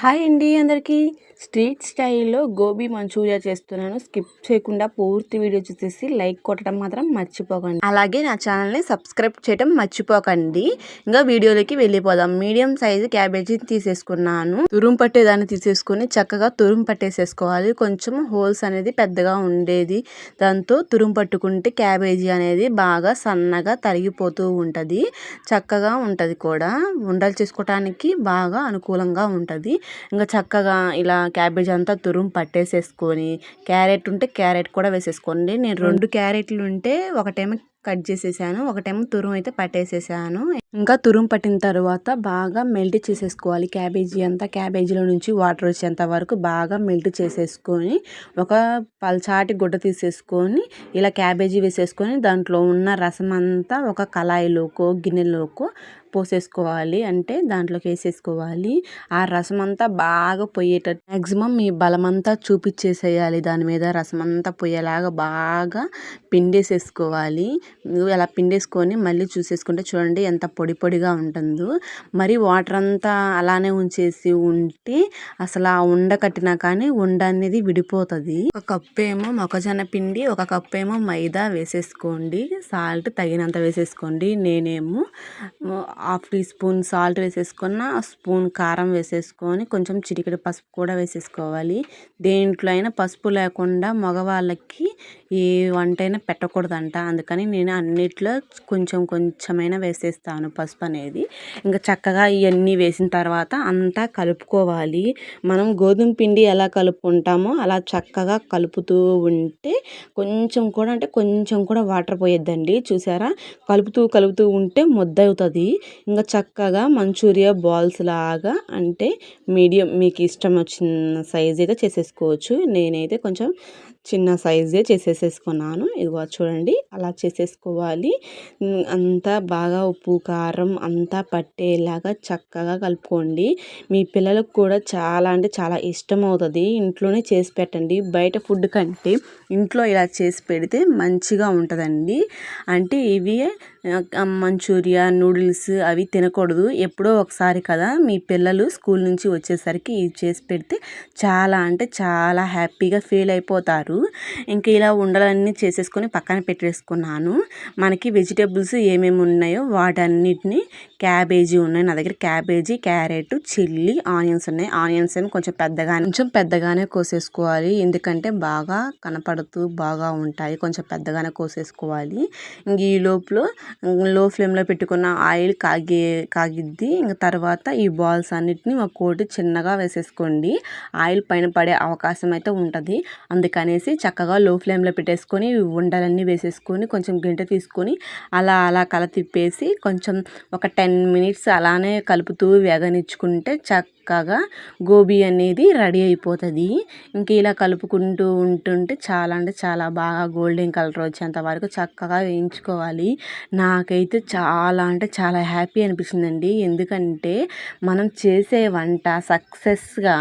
Hi అండి అందరికీ. Street స్టైల్లో గోబీ మంచూరియా చేస్తున్నాను. స్కిప్ చేయకుండా పూర్తి వీడియో చూసేసి లైక్ కొట్టడం మాత్రం మర్చిపోకండి. అలాగే నా ఛానల్ని సబ్స్క్రైబ్ చేయడం మర్చిపోకండి. ఇంకా వీడియోలోకి వెళ్ళిపోదాం. మీడియం సైజు క్యాబేజీని తీసేసుకున్నాను. తురుం పట్టేదాన్ని తీసేసుకొని చక్కగా తురుం పట్టేసేసుకోవాలి. కొంచెం హోల్స్ అనేది పెద్దగా ఉండేది. దాంతో తురుం పట్టుకుంటే క్యాబేజీ అనేది బాగా సన్నగా తరిగిపోతూ ఉంటుంది. చక్కగా ఉంటుంది కూడా. ఉండలు చేసుకోవటానికి బాగా అనుకూలంగా ఉంటుంది. ఇంకా చక్కగా ఇలా క్యాబేజ్ అంతా తురుము పట్టేసేసుకొని క్యారెట్ ఉంటే క్యారెట్ కూడా వేసేసుకోండి. నేను రెండు క్యారెట్లు ఉంటే ఒకటేమో కట్ చేసేసాను ఒకటేమో తురుము అయితే పట్టేసేసాను. ఇంకా తురుము పట్టిన తర్వాత బాగా మెల్ట్ చేసేసుకోవాలి. క్యాబేజీ అంతా క్యాబేజీలో నుంచి వాటర్ వచ్చేంత వరకు బాగా మెల్ట్ చేసేసుకొని ఒక పల్చాటి గుడ్డ తీసేసుకొని ఇలా క్యాబేజీ వేసేసుకొని దాంట్లో ఉన్న రసం అంతా ఒక కళాయిలోకో గిన్నెలోకో పోసేసుకోవాలి. అంటే దాంట్లోకి వేసేసుకోవాలి. ఆ రసం అంతా బాగా పోయేటట్టు మ్యాక్సిమం మీ బలమంతా చూపించేసేయాలి దాని మీద రసం అంతా పోయేలాగా బాగా పిండేసేసుకోవాలి. అలా పిండేసుకొని మళ్ళీ చూసేసుకుంటే చూడండి ఎంత పొడి పొడిగా ఉంటుందో మరి వాటర్ అంతా అలానే ఉంచేసి ఉంటే అసలు ఆ ఉండ కట్టినా కానీ ఉండ అనేది విడిపోతుంది. ఒక కప్పు ఏమో మొక్కజొన్న పిండి ఒక కప్పు ఏమో మైదా వేసేసుకోండి సాల్ట్ తగినంత వేసేసుకోండి. నేనేమో హాఫ్ టీ స్పూన్ సాల్ట్ వేసేసుకున్న స్పూన్ కారం వేసేసుకొని కొంచెం చిటికెడు పసుపు కూడా వేసేసుకోవాలి. దేంట్లో అయినా పసుపు లేకుండా మగవాళ్ళకి ఏ వంట అయినా పెట్టకూడదంట. అందుకని నేను అన్నిట్లో కొంచెం కొంచెమైనా వేసేస్తాను. పసుపు అనేది ఇంకా చక్కగా ఇవన్నీ వేసిన తర్వాత అంతా కలుపుకోవాలి. మనం గోధుమ పిండి ఎలా కలుపుకుంటామో అలా చక్కగా కలుపుతూ ఉంటే కొంచెం కూడా అంటే కొంచెం కూడా వాటర్ పోయొద్దండి. చూసారా? కలుపుతూ కలుపుతూ ఉంటే ముద్ద అవుతుంది ఇంకా చక్కగా మంచూరియా బాల్స్ లాగా అంటే మీడియం మీకు ఇష్టం వచ్చిన సైజ్ అయితే చేసేసుకోవచ్చు. నేనైతే కొంచెం చిన్న సైజే చేసేసేసుకున్నాను. ఇదిగో చూడండి అలా చేసేసుకోవాలి. అంతా బాగా ఉప్పు కారం అంతా పట్టేలాగా చక్కగా కలుపుకోండి. మీ పిల్లలకు కూడా చాలా అంటే చాలా ఇష్టం అవుతుంది ఇంట్లోనే చేసి పెట్టండి. బయట ఫుడ్ కంటే ఇంట్లో ఇలా చేసి పెడితే మంచిగా ఉంటుందండి. అంటే ఇవి మంచూరియా నూడిల్స్ అవి తినకూడదు. ఎప్పుడో ఒకసారి కదా మీ పిల్లలు స్కూల్ నుంచి వచ్చేసరికి ఇవి చేసి పెడితే చాలా అంటే చాలా హ్యాపీగా ఫీల్ అయిపోతారు. ఇంకా ఇలా ఉండలన్నీ చేసేసుకొని పక్కన పెట్టేసుకున్నాను. మనకి వెజిటేబుల్స్ ఏమేమి ఉన్నాయో వాటన్నిటిని క్యాబేజీ ఉన్నాయి. నా దగ్గర క్యాబేజీ క్యారెట్ చిల్లీ ఆనియన్స్ ఉన్నాయి. ఆనియన్స్ ఏమి కొంచెం పెద్దగానే కొంచెం పెద్దగానే కోసేసుకోవాలి. ఎందుకంటే బాగా కనపడుతూ బాగా ఉంటాయి. కొంచెం పెద్దగానే కోసేసుకోవాలి. ఇంక ఈ లోపల లో ఫ్లేమ్లో పెట్టుకున్న ఆయిల్ కాగి కాగిద్ది ఇంకా తర్వాత ఈ బాల్స్ అన్నిటిని ఒక కోటి చిన్నగా వేసేసుకోండి. ఆయిల్ పైన పడే అవకాశం అయితే ఉంటుంది. అందుకనేసి చక్కగా లో ఫ్లేమ్లో పెట్టేసుకొని ఉండలన్నీ వేసేసుకొని కొంచెం గింట తీసుకొని అలా అలా కల తిప్పేసి కొంచెం ఒక టెన్ మినిట్స్ అలానే కలుపుతూ వేగనిచ్చుకుంటే చక్క చక్కగా గోబీ అనేది రెడీ అయిపోతుంది. ఇంక ఇలా కలుపుకుంటూ ఉంటుంటే చాలా అంటే చాలా బాగా గోల్డెన్ కలర్ వచ్చేంత వరకు చక్కగా వేయించుకోవాలి. నాకైతే చాలా అంటే చాలా హ్యాపీ అనిపించిందండి ఎందుకంటే మనం చేసే వంట సక్సెస్గా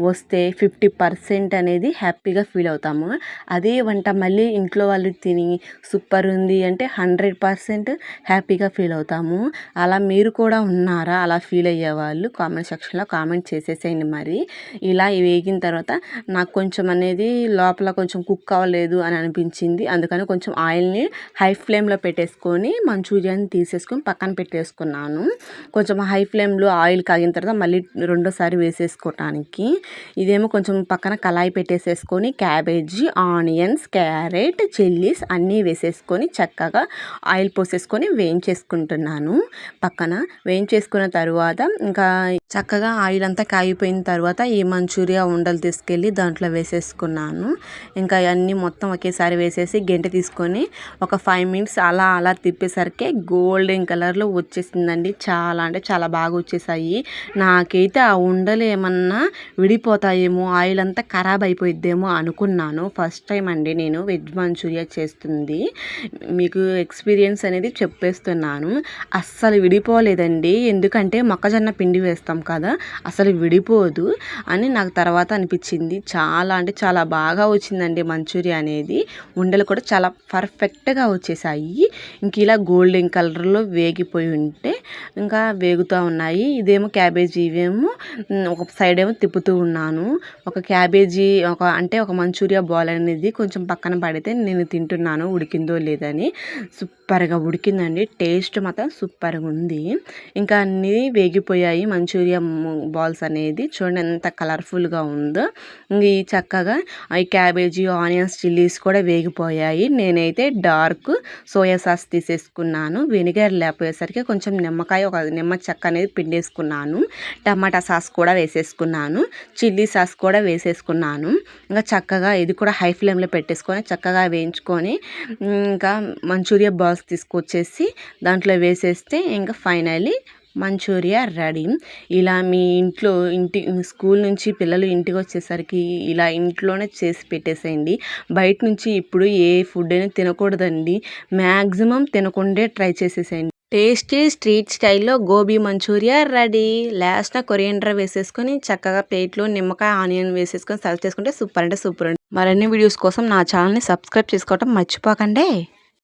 వస్తే ఫిఫ్టీ పర్సెంట్ అనేది హ్యాపీగా ఫీల్ అవుతాము. అదే వంట మళ్ళీ ఇంట్లో వాళ్ళు తిని సూపర్ ఉంది అంటే హండ్రెడ్ పర్సెంట్ హ్యాపీగా ఫీల్ అవుతాము. అలా మీరు కూడా ఉన్నారా? అలా ఫీల్ అయ్యేవాళ్ళు కామెంట్ సెక్షన్లో కామెంట్ కామెంట్ చేసేసేయండి మరి. ఇలా వేగిన తర్వాత నాకు కొంచెం అనేది లోపల కొంచెం కుక్ అవ్వలేదు అని అనిపించింది. అందుకని కొంచెం ఆయిల్ని హై ఫ్లేమ్లో పెట్టేసుకొని మంచూరియాని తీసేసుకొని పక్కన పెట్టేసుకున్నాను. కొంచెం హై ఫ్లేమ్లో ఆయిల్ కాగిన తర్వాత మళ్ళీ రెండోసారి వేసేసుకోవటానికి ఇదేమో కొంచెం పక్కన కళాయి పెట్టేసేసుకొని క్యాబేజీ ఆనియన్స్ క్యారెట్ చిల్లీస్ అన్నీ వేసేసుకొని చక్కగా ఆయిల్ పోసేసుకొని వేయించేసుకుంటున్నాను. పక్కన వేయించేసుకున్న తర్వాత ఇంకా చక్కగా ఆయిల్ అంతా కాగిపోయిన తర్వాత ఈ మంచూరియా ఉండలు తీసుకెళ్ళి దాంట్లో వేసేసుకున్నాను. ఇంకా అన్నీ మొత్తం ఒకేసారి వేసేసి గెంటె తీసుకొని ఒక ఫైవ్ మినిట్స్ అలా అలా తిప్పేసరికి గోల్డెన్ కలర్లో వచ్చేసిందండి. చాలా అంటే చాలా బాగా వచ్చేసాయి. నాకైతే ఆ ఉండలు ఏమన్నా విడిపోతాయేమో ఆయిల్ అంతా ఖరాబ్ అయిపోయిద్దేమో అనుకున్నాను. ఫస్ట్ టైం అండి నేను వెజ్ మంచూరియా చేస్తుంది. మీకు ఎక్స్పీరియన్స్ అనేది చెప్పేస్తున్నాను. అస్సలు విడిపోలేదండి. ఎందుకంటే మొక్కజొన్న పిండి వేస్తాం కదా అసలు విడిపోదు అని నాకు తర్వాత అనిపించింది. చాలా అంటే చాలా బాగా వచ్చిందండి మంచూరియా అనేది. ఉండలు కూడా చాలా పర్ఫెక్ట్గా వచ్చేసాయి. ఇంక ఇలా గోల్డెన్ కలర్లో వేగిపోయి ఉంటే ఇంకా వేగుతూ ఉన్నాయి. ఇదేమో క్యాబేజీ ఇవేమో ఒక సైడ్ ఏమో తిప్పుతూ ఉన్నాను. ఒక క్యాబేజీ ఒక అంటే ఒక మంచూరియా బాల్ అనేది కొంచెం పక్కన పడితే నేను తింటున్నాను ఉడికిందో లేదని. సూపర్గా ఉడికిందండి. టేస్ట్ మాత్రం సూపర్గా ఉంది. ఇంకా అన్నీ వేగిపోయాయి మంచూరియా బాల్స్ అనేది. చూడండి ఎంత కలర్ఫుల్గా ఉందో. ఈ చక్కగా ఈ క్యాబేజీ ఆనియన్స్ చిల్లీస్ కూడా వేగిపోయాయి. నేనైతే డార్క్ సోయా సాస్ తీసేసుకున్నాను. వెనిగర్ లేకపోయేసరికి కొంచెం నిమ్మకాయ ఒక నిమ్మ చెక్క అనేది పిండేసుకున్నాను. టమాటా సాస్ కూడా వేసేసుకున్నాను. చిల్లీ సాస్ కూడా వేసేసుకున్నాను. ఇంకా చక్కగా ఇది కూడా హై ఫ్లేమ్లో పెట్టేసుకొని చక్కగా వేయించుకొని ఇంకా మంచూరియా బాల్స్ తీసుకొచ్చేసి దాంట్లో వేసేస్తే ఇంకా ఫైనలీ మంచూరియా రెడీ. ఇలా మీ ఇంట్లో ఇంటి స్కూల్ నుంచి పిల్లలు ఇంటికి వచ్చేసరికి ఇలా ఇంట్లోనే చేసి పెట్టేసేయండి. బయట నుంచి ఇప్పుడు ఏ ఫుడ్ అయినా తినకూడదండి. మ్యాక్సిమం తినకుండే ట్రై చేసేసేయండి. టేస్టీ స్ట్రీట్ స్టైల్లో గోబీ మంచూరియా రెడీ. లాస్ట్న కొరియండర్ వేసేసుకొని చక్కగా ప్లేట్లో నిమ్మకాయ ఆనియన్ వేసేసుకొని సర్వ్ చేసుకుంటే సూపర్ అంటే సూపర్ అండి మరిన్ని వీడియోస్ కోసం నా ఛానల్ని సబ్స్క్రైబ్ చేసుకోవటం మర్చిపోకండి.